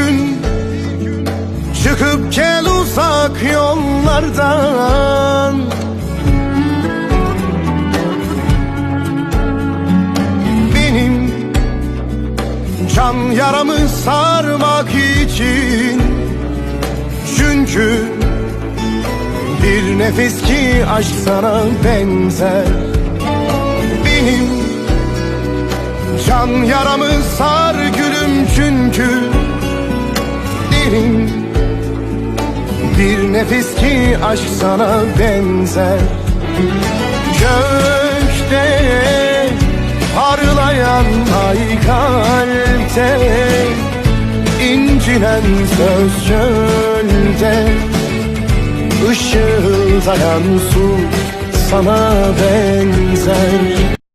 gün Çıkıp gel uzak yollardan Benim can yaramı sarmak için Çünkü bir nefes ki aşk sana benzer Benim can yaramı sar gülüm çünkü bir nefes ki aşk sana benzer. Gökte parlayan ay kalpte incinen söz çölde Işıldayan su sana benzer